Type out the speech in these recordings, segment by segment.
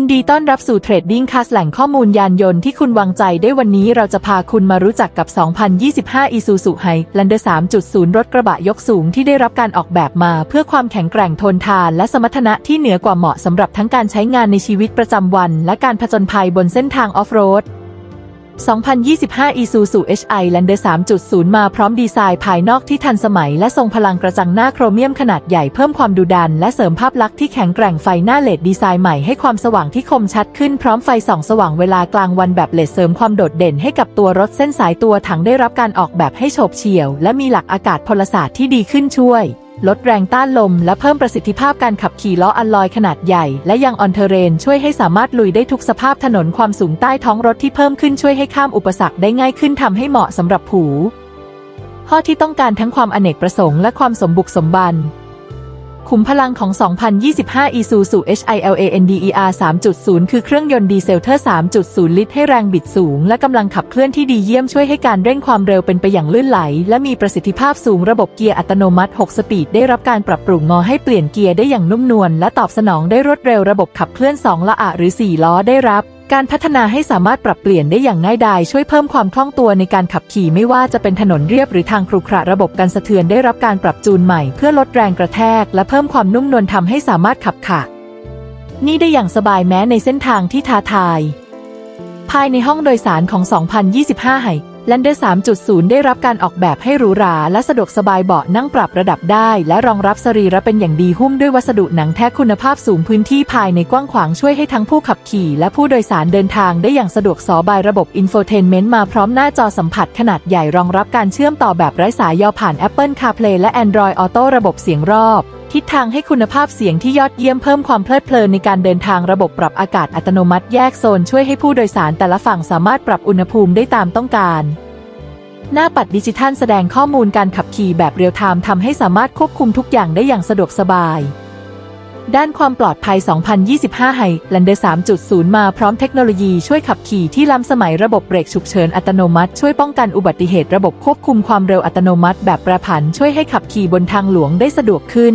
ยินดีต้อนรับสู่เทรดดิ้งคัสแหล่งข้อมูลยานยนต์ที่คุณวางใจได้วันนี้เราจะพาคุณมารู้จักกับ 2025 Isuzu Highlander 3.0 รถกระบะยกสูงที่ได้รับการออกแบบมา เพื่อความแข็งแกร่งทนทาน และสมรรถนะที่เหนือกว่าเหมาะสำหรับทั้งการใช้งานในชีวิตประจำวัน และการผจญภัยบนเส้นทางออฟโรด 2025 Isuzu HI Lander 3.0 มาพร้อมดีไซน์ภายนอกที่ทันสมัย และทรงพลังกระจังหน้าโครเมียมขนาดใหญ่เพิ่มความดุดัน และเสริมภาพลักษณ์ที่แข็งแกร่งไฟหน้าเลดดีไซน์ใหม่ให้ความสว่างที่คมชัดขึ้นพร้อมไฟส่องสว่างเวลากลางวันแบบเลดเสริมความโดดเด่นให้กับตัวรถเส้นสายตัวถังได้รับการออกแบบให้โฉบเฉี่ยว และมีหลักอากาศพลศาสตร์ที่ดีขึ้นช่วย ลดแรงต้านลม และเพิ่มประสิทธิภาพการขับขี่ล้ออัลลอยขนาดใหญ่ และยังออนเทเรนช่วยให้สามารถลุยได้ทุกสภาพถนนความสูงใต้ท้องรถที่เพิ่มขึ้นช่วยให้ข้ามอุปสรรคได้ง่ายขึ้นทำให้เหมาะสำหรับผู ข้อที่ต้องการทั้งความอเนกประสงค์และความสมบุกสมบัน ขุมพลังของ 2025 Isuzu HILANDER 3.0 คือเครื่องยนต์ดีเซลเทอร์ 3.0 ลิตรให้แรงบิดสูง และกำลังขับเคลื่อนที่ดีเยี่ยมช่วยให้การเร่งความเร็วเป็นไปอย่างลื่นไหล และมีประสิทธิภาพสูงระบบเกียร์อัตโนมัติ 6 สปีด ได้รับการปรับปรุงงอให้เปลี่ยนเกียร์ได้อย่างนุ่มนวลและตอบสนองได้รวดเร็วระบบขับเคลื่อน 2 ละอะหรือ 4 ล้อได้รับ การพัฒนาให้สามารถปรับเปลี่ยนได้อย่างง่ายดายช่วยเพิ่มความคล่องตัวในการขับขี่ไม่ว่าจะเป็นถนนเรียบหรือทางครุขระระบบการสะเทือนได้รับการปรับจูนใหม่เพื่อลดแรงกระแทก และเพิ่มความนุ่มนวลทำให้สามารถขับขะนี่ได้อย่างสบายแม้ในเส้นทางที่ท้าทาย ภายในห้องโดยสารของ 2025ไฮ แลนเดอร์3.0 ได้รับการออกแบบให้หรูหราและสะดวกสบายเบาะนั่งปรับระดับได้ และรองรับสรีระเป็นอย่างดีหุ้มด้วยวัสดุหนังแท้คุณภาพสูงพื้นที่ภายในกว้างขวางช่วยให้ทั้งผู้ขับขี่ และผู้โดยสารเดินทางได้อย่างสะดวกสบายระบบอินโฟเทนเมนต์มาพร้อมหน้าจอสัมผัสขนาดใหญ่รองรับการเชื่อมต่อแบบไร้สายยาวผ่าน Apple CarPlay และ Android Auto ระบบเสียงรอบทิศทางให้คุณภาพเสียงที่ยอดเยี่ยมเพิ่มความเพลิดเพลินในการเดินทางระบบปรับอากาศอัตโนมัติแยกโซนช่วยให้ผู้โดยสารแต่ละฝั่งสามารถปรับอุณหภูมิได้ตามต้องการ หน้าปัดดิจิทัลแสดงข้อมูลการขับขี่แบบเรียลไทม์ทำให้สามารถควบคุมทุกอย่างได้อย่างสะดวกสบาย ด้านความปลอดภัย 2025 ไฮแลนเดอร์ 3.0 มาพร้อมเทคโนโลยีช่วยขับขี่ที่ล้ำสมัยระบบเบรกฉุกเฉินอัตโนมัติ ช่วยป้องกันอุบัติเหตุระบบควบคุมความเร็วอัตโนมัติ แบบประผันช่วยให้ขับขี่บนทางหลวงได้สะดวกขึ้น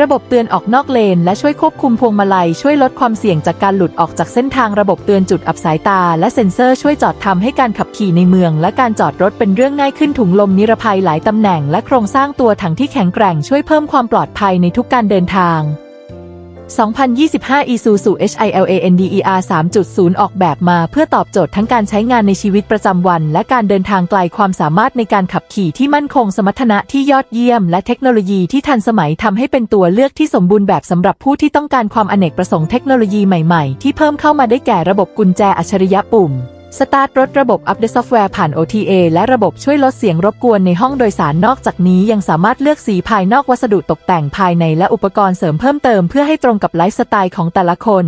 ระบบเตือนออกนอกเลน และช่วยควบคุมพวงมาลัย ช่วยลดความเสี่ยงจากการหลุดออกจากเส้นทางระบบเตือนจุดอับสายตา และเซ็นเซอร์ช่วยจอดทำให้การขับขี่ในเมือง และการจอดรถเป็นเรื่องง่ายขึ้นถุงลมนิรภัยหลายตำแหน่ง และโครงสร้างตัวถังที่แข็งแกร่งช่วยเพิ่มความปลอดภัยในทุกการเดินทาง 2025 Isuzu HILANDER 3.0 ออกแบบมาเพื่อตอบโจทย์ทั้งการใช้งานในชีวิตประจำวัน และการเดินทางไกลความสามารถในการขับขี่ที่มั่นคงสมรรถนะที่ยอดเยี่ยม และเทคโนโลยีที่ทันสมัยทำให้เป็นตัวเลือกที่สมบูรณ์แบบสำหรับผู้ที่ต้องการความอเนกประสงค์เทคโนโลยีใหม่ๆ ที่เพิ่มเข้ามาได้แก่ระบบกุญแจอัจฉริยะปุ่ม สตาร์ทรถระบบอัปเดตซอฟต์แวร์ผ่าน OTA และระบบช่วยลดเสียงรบกวนในห้องโดยสารนอกจากนี้ยังสามารถเลือกสีภายนอกวัสดุตกแต่งภายในและอุปกรณ์เสริมเพิ่มเติมเพื่อให้ตรงกับไลฟ์สไตล์ของแต่ละคน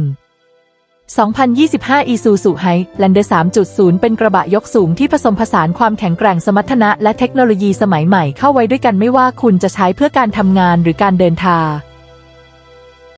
2025 Isuzu Highlander 3.0 เป็นกระบะยกสูงที่ผสมผสานความแข็งแกร่งสมรรถนะและเทคโนโลยีสมัยใหม่เข้าไว้ด้วยกันไม่ว่าคุณจะใช้เพื่อการทำงานหรือการเดินทาง